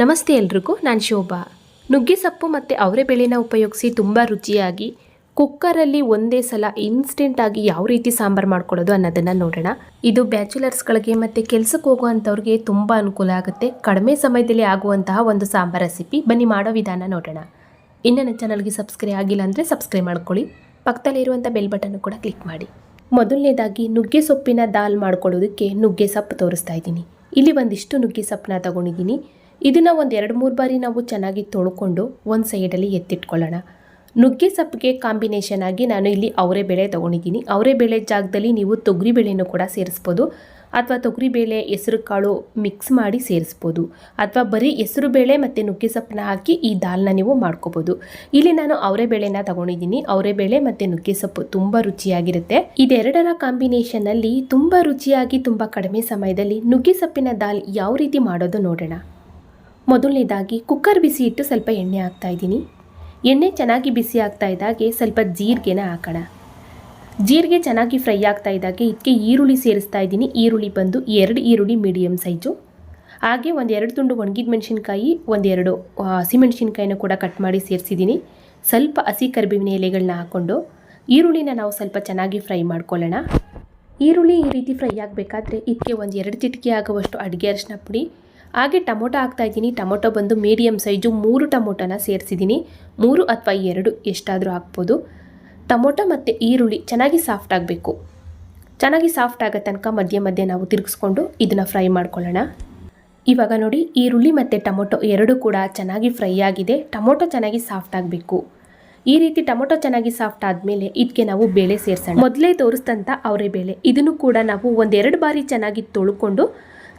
ನಮಸ್ತೆ ಎಲ್ರಿಗೂ, ನಾನು ಶೋಭಾ. ನುಗ್ಗೆ ಸೊಪ್ಪು ಮತ್ತು ಅವರೆ ಬೇಳೆನ ಉಪಯೋಗಿಸಿ ತುಂಬ ರುಚಿಯಾಗಿ, ಕುಕ್ಕರಲ್ಲಿ ಒಂದೇ ಸಲ ಇನ್ಸ್ಟೆಂಟಾಗಿ ಯಾವ ರೀತಿ ಸಾಂಬಾರು ಮಾಡ್ಕೊಳ್ಳೋದು ಅನ್ನೋದನ್ನು ನೋಡೋಣ. ಇದು ಬ್ಯಾಚುಲರ್ಸ್ಗಳಿಗೆ ಮತ್ತು ಕೆಲಸಕ್ಕೆ ಹೋಗುವಂಥವ್ರಿಗೆ ತುಂಬ ಅನುಕೂಲ ಆಗುತ್ತೆ. ಕಡಿಮೆ ಸಮಯದಲ್ಲಿ ಆಗುವಂತಹ ಒಂದು ಸಾಂಬಾರ್ ರೆಸಿಪಿ ಬನ್ನಿ ಮಾಡೋ ವಿಧಾನ ನೋಡೋಣ. ಇನ್ನು ನನ್ನ ಚಾನಲ್ಗೆ ಸಬ್ಸ್ಕ್ರೈಬ್ ಆಗಿಲ್ಲ ಅಂದರೆ ಸಬ್ಸ್ಕ್ರೈಬ್ ಮಾಡ್ಕೊಳ್ಳಿ. ಪಕ್ಕದಲ್ಲಿರುವಂಥ ಬೆಲ್ ಬಟನ್ ಕೂಡ ಕ್ಲಿಕ್ ಮಾಡಿ. ಮೊದಲನೇದಾಗಿ, ನುಗ್ಗೆ ಸೊಪ್ಪಿನ ದಾಲ್ ಮಾಡ್ಕೊಳ್ಳೋದಕ್ಕೆ ನುಗ್ಗೆ ಸೊಪ್ಪು ತೋರಿಸ್ತಾ ಇದ್ದೀನಿ. ಇಲ್ಲಿ ಒಂದಿಷ್ಟು ನುಗ್ಗೆ ಸೊಪ್ಪನ್ನ ತಗೊಂಡಿದ್ದೀನಿ. ಇದನ್ನು ಒಂದು ಎರಡು ಮೂರು ಬಾರಿ ನಾವು ಚೆನ್ನಾಗಿ ತೊಳ್ಕೊಂಡು ಒಂದು ಸೈಡಲ್ಲಿ ಎತ್ತಿಟ್ಕೊಳ್ಳೋಣ. ನುಗ್ಗೆ ಸೊಪ್ಪಿಗೆ ಕಾಂಬಿನೇಷನ್ ಆಗಿ ನಾನು ಇಲ್ಲಿ ಅವರೆ ಬೇಳೆ ತೊಗೊಂಡಿದ್ದೀನಿ. ಅವರೆ ಬೇಳೆ ಜಾಗದಲ್ಲಿ ನೀವು ತೊಗರಿ ಬೇಳೆನೂ ಕೂಡ ಸೇರಿಸ್ಬೋದು. ಅಥವಾ ತೊಗರಿ ಬೇಳೆ ಹೆಸರು ಕಾಳು ಮಿಕ್ಸ್ ಮಾಡಿ ಸೇರಿಸ್ಬೋದು. ಅಥವಾ ಬರೀ ಹೆಸರು ಬೇಳೆ ಮತ್ತು ನುಗ್ಗೆ ಸೊಪ್ಪನ್ನ ಹಾಕಿ ಈ ದಾಲ್ನ ನೀವು ಮಾಡ್ಕೋಬೋದು. ಇಲ್ಲಿ ನಾನು ಅವರೆ ಬೇಳೆನ ತಗೊಂಡಿದ್ದೀನಿ. ಅವರೆ ಬೇಳೆ ಮತ್ತು ನುಗ್ಗೆ ಸೊಪ್ಪು ತುಂಬ ರುಚಿಯಾಗಿರುತ್ತೆ. ಇದೆರಡರ ಕಾಂಬಿನೇಷನಲ್ಲಿ ತುಂಬ ರುಚಿಯಾಗಿ ತುಂಬ ಕಡಿಮೆ ಸಮಯದಲ್ಲಿ ನುಗ್ಗೆ ಸೊಪ್ಪಿನ ದಾಲ್ ಯಾವ ರೀತಿ ಮಾಡೋದು ನೋಡೋಣ. ಮೊದಲನೇದಾಗಿ ಕುಕ್ಕರ್ ಬಿಸಿ ಇಟ್ಟು ಸ್ವಲ್ಪ ಎಣ್ಣೆ ಹಾಕ್ತಾ ಇದ್ದೀನಿ. ಎಣ್ಣೆ ಚೆನ್ನಾಗಿ ಬಿಸಿ ಆಗ್ತಾ ಇದ್ದಾಗೆ ಸ್ವಲ್ಪ ಜೀರಿಗೆನ ಹಾಕೋಣ. ಜೀರಿಗೆ ಚೆನ್ನಾಗಿ ಫ್ರೈ ಆಗ್ತಾ ಇದ್ದಾಗೆ ಇದಕ್ಕೆ ಈರುಳ್ಳಿ ಸೇರಿಸ್ತಾ ಇದ್ದೀನಿ. ಈರುಳ್ಳಿ ಬಂದು ಎರಡು ಈರುಳ್ಳಿ ಮೀಡಿಯಮ್ ಸೈಜು. ಹಾಗೆ ಒಂದು ಎರಡು ತುಂಡು ಒಣಗಿದ ಮೆಣಸಿನ್ಕಾಯಿ ಒಂದೆರಡು ಹಸಿಮೆಣಸಿನ್ಕಾಯಿನ ಕೂಡ ಕಟ್ ಮಾಡಿ ಸೇರಿಸಿದ್ದೀನಿ. ಸ್ವಲ್ಪ ಹಸಿ ಕರಿಬೇವಿನ ಎಲೆಗಳನ್ನ ಹಾಕ್ಕೊಂಡು ಈರುಳ್ಳಿನ ನಾವು ಸ್ವಲ್ಪ ಚೆನ್ನಾಗಿ ಫ್ರೈ ಮಾಡ್ಕೊಳ್ಳೋಣ. ಈರುಳ್ಳಿ ಈ ರೀತಿ ಫ್ರೈ ಆಗಬೇಕಾದ್ರೆ ಇದಕ್ಕೆ ಒಂದು ಎರಡು ಚಿಟಿಕೆ ಆಗುವಷ್ಟು ಅಡುಗೆ ಅರಿಶಿನ ಪುಡಿ ಹಾಗೆ ಟೊಮೊಟೊ ಹಾಕ್ತಾ ಇದ್ದೀನಿ. ಟೊಮೊಟೊ ಬಂದು ಮೀಡಿಯಮ್ ಸೈಜು ಮೂರು ಟೊಮೊಟೊನ ಸೇರಿಸಿದ್ದೀನಿ. ಮೂರು ಅಥವಾ ಎರಡು ಎಷ್ಟಾದರೂ ಹಾಕ್ಬೋದು. ಟೊಮೊಟೊ ಮತ್ತು ಈರುಳ್ಳಿ ಚೆನ್ನಾಗಿ ಸಾಫ್ಟ್ ಆಗಬೇಕು. ಚೆನ್ನಾಗಿ ಸಾಫ್ಟ್ ಆಗೋ ತನಕ ಮಧ್ಯೆ ಮಧ್ಯೆ ನಾವು ತಿರುಗಿಸ್ಕೊಂಡು ಇದನ್ನು ಫ್ರೈ ಮಾಡ್ಕೊಳ್ಳೋಣ. ಇವಾಗ ನೋಡಿ, ಈರುಳ್ಳಿ ಮತ್ತು ಟೊಮೊಟೊ ಎರಡೂ ಕೂಡ ಚೆನ್ನಾಗಿ ಫ್ರೈ ಆಗಿದೆ. ಟೊಮೊಟೊ ಚೆನ್ನಾಗಿ ಸಾಫ್ಟ್ ಆಗಬೇಕು. ಈ ರೀತಿ ಟೊಮೊಟೊ ಚೆನ್ನಾಗಿ ಸಾಫ್ಟ್ ಆದಮೇಲೆ ಇದಕ್ಕೆ ನಾವು ಬೇಳೆ ಸೇರಿಸೋಣ. ಮೊದಲೇ ತೋರಿಸ್ತಂಥ ಅವರೇ ಬೇಳೆ ಇದನ್ನು ಕೂಡ ನಾವು ಒಂದೆರಡು ಬಾರಿ ಚೆನ್ನಾಗಿ ತೊಳ್ಕೊಂಡು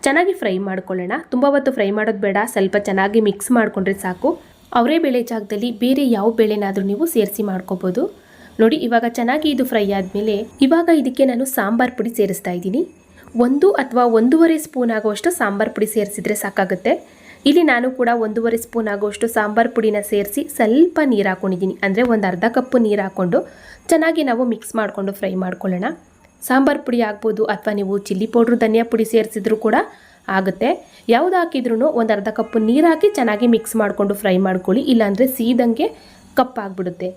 ಚೆನ್ನಾಗಿ ಫ್ರೈ ಮಾಡ್ಕೊಳ್ಳೋಣ. ತುಂಬ ಹೊತ್ತು ಫ್ರೈ ಮಾಡೋದು ಬೇಡ. ಸ್ವಲ್ಪ ಚೆನ್ನಾಗಿ ಮಿಕ್ಸ್ ಮಾಡಿಕೊಂಡ್ರೆ ಸಾಕು. ಅವರೇ ಬೇಳೆ ಜಾಗದಲ್ಲಿ ಬೇರೆ ಯಾವ ಬೇಳೆನಾದರೂ ನೀವು ಸೇರಿಸಿ ಮಾಡ್ಕೋಬೋದು. ನೋಡಿ, ಇವಾಗ ಚೆನ್ನಾಗಿ ಇದು ಫ್ರೈ ಆದಮೇಲೆ ಇವಾಗ ಇದಕ್ಕೆ ನಾನು ಸಾಂಬಾರ್ ಪುಡಿ ಸೇರಿಸ್ತಾ ಇದ್ದೀನಿ. ಒಂದು ಅಥವಾ ಒಂದೂವರೆ ಸ್ಪೂನ್ ಆಗುವಷ್ಟು ಸಾಂಬಾರ್ ಪುಡಿ ಸೇರಿಸಿದ್ರೆ ಸಾಕಾಗುತ್ತೆ. ಇಲ್ಲಿ ನಾನು ಕೂಡ ಒಂದೂವರೆ ಸ್ಪೂನ್ ಆಗುವಷ್ಟು ಸಾಂಬಾರ್ ಪುಡಿನ ಸೇರಿಸಿ ಸ್ವಲ್ಪ ನೀರು ಹಾಕೊಂಡಿದ್ದೀನಿ. ಅಂದರೆ ಒಂದು ಅರ್ಧ ಕಪ್ಪು ನೀರು ಹಾಕ್ಕೊಂಡು ಚೆನ್ನಾಗಿ ನಾವು ಮಿಕ್ಸ್ ಮಾಡಿಕೊಂಡು ಫ್ರೈ ಮಾಡ್ಕೊಳ್ಳೋಣ. ಸಾಂಬಾರು ಪುಡಿ ಆಗ್ಬೋದು ಅಥವಾ ನೀವು ಚಿಲ್ಲಿ ಪೌಡ್ರು, ಧನಿಯಾ ಪುಡಿ ಸೇರಿಸಿದ್ರು ಕೂಡ ಆಗುತ್ತೆ. ಯಾವುದು ಹಾಕಿದ್ರೂ ಒಂದು ಅರ್ಧ ಕಪ್ಪು ನೀರು ಹಾಕಿ ಚೆನ್ನಾಗಿ ಮಿಕ್ಸ್ ಮಾಡಿಕೊಂಡು ಫ್ರೈ ಮಾಡ್ಕೊಳ್ಳಿ. ಇಲ್ಲಾಂದರೆ ಸೀದಂಗೆ ಕಪ್ಪಾಗ್ಬಿಡುತ್ತೆ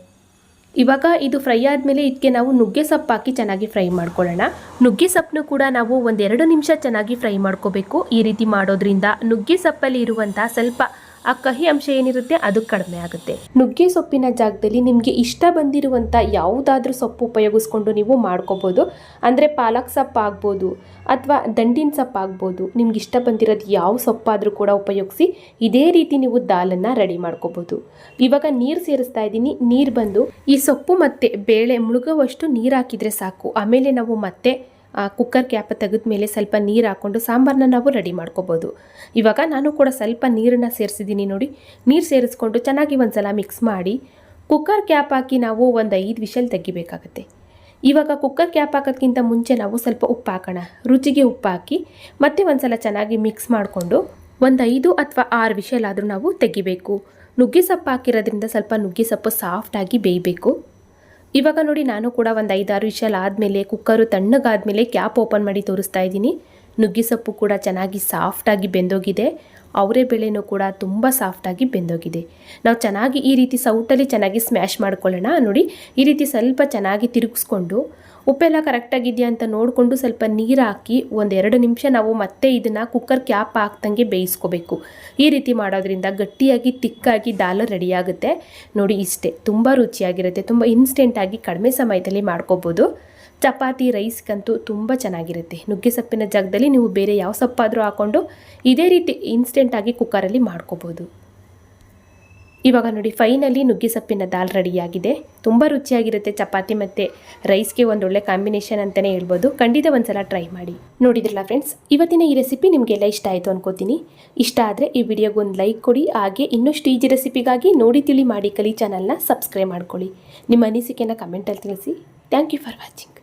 ಇವಾಗ ಇದು ಫ್ರೈ ಆದಮೇಲೆ ಇದಕ್ಕೆ ನಾವು ನುಗ್ಗೆ ಸೊಪ್ಪು ಹಾಕಿ ಚೆನ್ನಾಗಿ ಫ್ರೈ ಮಾಡ್ಕೊಳ್ಳೋಣ. ನುಗ್ಗೆ ಸೊಪ್ಪನ್ನು ಕೂಡ ನಾವು ಒಂದೆರಡು ನಿಮಿಷ ಚೆನ್ನಾಗಿ ಫ್ರೈ ಮಾಡ್ಕೋಬೇಕು. ಈ ರೀತಿ ಮಾಡೋದ್ರಿಂದ ನುಗ್ಗೆ ಸೊಪ್ಪಲ್ಲಿ ಇರುವಂಥ ಸ್ವಲ್ಪ ಆ ಕಹಿ ಅಂಶ ಏನಿರುತ್ತೆ ಅದು ಕಡಿಮೆ ಆಗುತ್ತೆ. ನುಗ್ಗೆ ಸೊಪ್ಪಿನ ಜಾಗದಲ್ಲಿ ನಿಮಗೆ ಇಷ್ಟ ಬಂದಿರುವಂಥ ಯಾವುದಾದ್ರೂ ಸೊಪ್ಪು ಉಪಯೋಗಿಸ್ಕೊಂಡು ನೀವು ಮಾಡ್ಕೋಬೋದು. ಅಂದರೆ ಪಾಲಕ್ ಸೊಪ್ಪು ಆಗ್ಬೋದು ಅಥವಾ ದಂಡಿನ ಸೊಪ್ಪು ಆಗ್ಬೋದು. ನಿಮ್ಗೆ ಇಷ್ಟ ಬಂದಿರೋದು ಯಾವ ಸೊಪ್ಪಾದರೂ ಕೂಡ ಉಪಯೋಗಿಸಿ ಇದೇ ರೀತಿ ನೀವು ದಾಲನ್ನು ರೆಡಿ ಮಾಡ್ಕೋಬೋದು. ಇವಾಗ ನೀರು ಸೇರಿಸ್ತಾ ಇದ್ದೀನಿ. ನೀರು ಬಂದು ಈ ಸೊಪ್ಪು ಮತ್ತು ಬೇಳೆ ಮುಳುಗುವಷ್ಟು ನೀರು ಹಾಕಿದರೆ ಸಾಕು. ಆಮೇಲೆ ನಾವು ಮತ್ತೆ ಕುಕ್ಕರ್ ಕ್ಯಾಪ್ ತೆಗೆದ ಮೇಲೆ ಸ್ವಲ್ಪ ನೀರು ಹಾಕ್ಕೊಂಡು ಸಾಂಬಾರನ್ನ ನಾವು ರೆಡಿ ಮಾಡ್ಕೋಬೋದು. ಇವಾಗ ನಾನು ಕೂಡ ಸ್ವಲ್ಪ ನೀರನ್ನು ಸೇರಿಸಿದ್ದೀನಿ ನೋಡಿ. ನೀರು ಸೇರಿಸ್ಕೊಂಡು ಚೆನ್ನಾಗಿ ಒಂದ್ಸಲ ಮಿಕ್ಸ್ ಮಾಡಿ ಕುಕ್ಕರ್ ಕ್ಯಾಪ್ ಹಾಕಿ ನಾವು ಒಂದು ಐದು ವಿಷಲ್ ತೆಗಿಬೇಕಾಗತ್ತೆ. ಇವಾಗ ಕುಕ್ಕರ್ ಕ್ಯಾಪ್ ಹಾಕೋದ್ಕಿಂತ ಮುಂಚೆ ನಾವು ಸ್ವಲ್ಪ ಉಪ್ಪು ಹಾಕೋಣ. ರುಚಿಗೆ ಉಪ್ಪು ಹಾಕಿ ಮತ್ತೆ ಒಂದ್ಸಲ ಚೆನ್ನಾಗಿ ಮಿಕ್ಸ್ ಮಾಡಿಕೊಂಡು ಒಂದು ಐದು ಅಥವಾ ಆರು ವಿಷಲ್ ಆದರೂ ನಾವು ತೆಗಿಬೇಕು. ನುಗ್ಗೆ ಸೊಪ್ಪು ಹಾಕಿರೋದ್ರಿಂದ ಸ್ವಲ್ಪ ನುಗ್ಗೆ ಸೊಪ್ಪು ಸಾಫ್ಟಾಗಿ ಬೇಯಬೇಕು. ಇವಾಗ ನೋಡಿ ನಾನು ಕೂಡ ಒಂದು ಐದಾರು ವಿಷಲ್ ಆದಮೇಲೆ, ಕುಕ್ಕರು ತಣ್ಣಗಾದಮೇಲೆ, ಕ್ಯಾಪ್ ಓಪನ್ ಮಾಡಿ ತೋರಿಸ್ತಾ ಇದ್ದೀನಿ. ನುಗ್ಗಿ ಸೊಪ್ಪು ಕೂಡ ಚೆನ್ನಾಗಿ ಸಾಫ್ಟಾಗಿ ಬೆಂದೋಗಿದೆ. ಅವರೇ ಬೆಳೆನೂ ಕೂಡ ತುಂಬ ಸಾಫ್ಟಾಗಿ ಬೆಂದೋಗಿದೆ. ನಾವು ಚೆನ್ನಾಗಿ ಈ ರೀತಿ ಸೌಟಲ್ಲಿ ಚೆನ್ನಾಗಿ ಸ್ಮ್ಯಾಶ್ ಮಾಡ್ಕೊಳ್ಳೋಣ. ನೋಡಿ, ಈ ರೀತಿ ಸ್ವಲ್ಪ ಚೆನ್ನಾಗಿ ತಿರುಗಿಸ್ಕೊಂಡು, ಉಪ್ಪೆಲ್ಲ ಕರೆಕ್ಟಾಗಿದೆಯಾ ಅಂತ ನೋಡಿಕೊಂಡು ಸ್ವಲ್ಪ ನೀರು ಹಾಕಿ ಒಂದೆರಡು ನಿಮಿಷ ನಾವು ಮತ್ತೆ ಇದನ್ನು ಕುಕ್ಕರ್ ಕ್ಯಾಪ್ ಹಾಕ್ದಂಗೆ ಬೇಯಿಸ್ಕೋಬೇಕು. ಈ ರೀತಿ ಮಾಡೋದ್ರಿಂದ ಗಟ್ಟಿಯಾಗಿ, ತಿಕ್ಕಾಗಿ ದಾಲ್ ರೆಡಿಯಾಗುತ್ತೆ ನೋಡಿ, ಇಷ್ಟೇ. ತುಂಬ ರುಚಿಯಾಗಿರುತ್ತೆ. ತುಂಬ ಇನ್ಸ್ಟೆಂಟಾಗಿ ಕಡಿಮೆ ಸಮಯದಲ್ಲಿ ಮಾಡ್ಕೋಬೋದು. ಚಪಾತಿ ರೈಸ್ಗಂತೂ ತುಂಬ ಚೆನ್ನಾಗಿರುತ್ತೆ. ನುಗ್ಗೆ ಸೊಪ್ಪಿನ ಜಾಗದಲ್ಲಿ ನೀವು ಬೇರೆ ಯಾವ ಸೊಪ್ಪಾದರೂ ಹಾಕ್ಕೊಂಡು ಇದೇ ರೀತಿ ಇನ್ಸ್ಟೆಂಟಾಗಿ ಕುಕ್ಕರಲ್ಲಿ ಮಾಡ್ಕೋಬೋದು. ಇವಾಗ ನೋಡಿ ಫೈನಲಿ ನುಗ್ಗೆ ಸೊಪ್ಪಿನ ದಾಲ್ ರೆಡಿಯಾಗಿದೆ. ತುಂಬ ರುಚಿಯಾಗಿರುತ್ತೆ ಚಪಾತಿ ಮತ್ತು ರೈಸ್ಗೆ ಒಂದೊಳ್ಳೆ ಕಾಂಬಿನೇಷನ್ ಅಂತಲೇ ಹೇಳ್ಬೋದು. ಖಂಡಿತ ಒಂದ್ಸಲ ಟ್ರೈ ಮಾಡಿ. ನೋಡಿದ್ರಲ್ಲ ಫ್ರೆಂಡ್ಸ್ ಇವತ್ತಿನ ಈ ರೆಸಿಪಿ ನಿಮಗೆಲ್ಲ ಇಷ್ಟ ಆಯಿತು ಅನ್ಕೋತೀನಿ. ಇಷ್ಟ ಆದರೆ ಈ ವಿಡಿಯೋಗೆ ಒಂದು ಲೈಕ್ ಕೊಡಿ, ಹಾಗೆ ಇನ್ನಷ್ಟು ಈಜಿ ರೆಸಿಪಿಗಾಗಿ ನೋಡಿ ತಿಳಿ ಮಾಡಿ ಕಲಿ ಚಾನಲ್ನ ಸಬ್ಸ್ಕ್ರೈಬ್ ಮಾಡ್ಕೊಳ್ಳಿ. ನಿಮ್ಮ ಅನಿಸಿಕೆನ ಕಮೆಂಟಲ್ಲಿ ತಿಳಿಸಿ. Thank you for watching